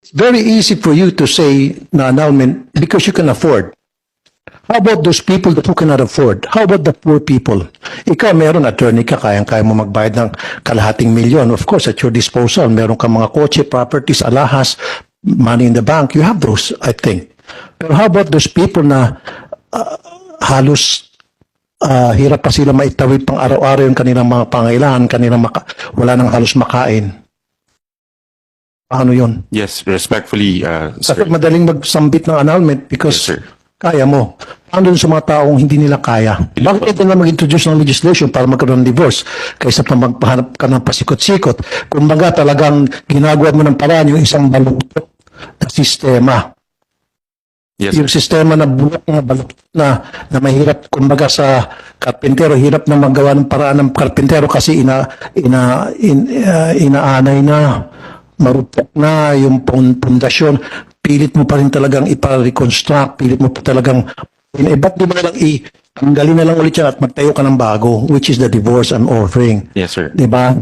It's very easy for you to say na annulment because you can afford. How about those people that who cannot afford? How about the poor people? Ikaw, meron attorney ka, kayang-kaya mo magbayad ng kalahating milyon. Of course, at your disposal, meron ka mga kotse, properties, alahas, money in the bank. You have those, I think. Pero how about those people na uh, halos ah, hirap pa sila maitawid pang araw-araw yung kanilang mga pangailangan, kanilang maka- wala nang halos makain. Paano yun? Yes, respectfully, uh, Kasi sir. madaling magsambit ng annulment because Yes, sir. kaya mo. Paano dun sa mga taong hindi nila kaya? Bakit hindi na mag-introduce ng legislation para magkaroon ng divorce kaysa pa magpahanap ka ng pasikot-sikot? Kumbaga talagang ginagawa mo ng paraan yung isang baluktot na sistema. Yes, yung sir. sistema na bulok na baluktot na, na mahirap kumbaga sa karpintero, hirap na magawa ng paraan ng karpintero kasi ina, ina, in, uh, inaanay na, marupok na yung pundasyon. Pilit mo pa rin talagang ipa-reconstruct, pilit mo pa talagang eh, ba't di mo na lang i tanggalin na lang ulit yan at magtayo ka ng bago, which is the divorce I'm offering. Yes, sir. Di ba?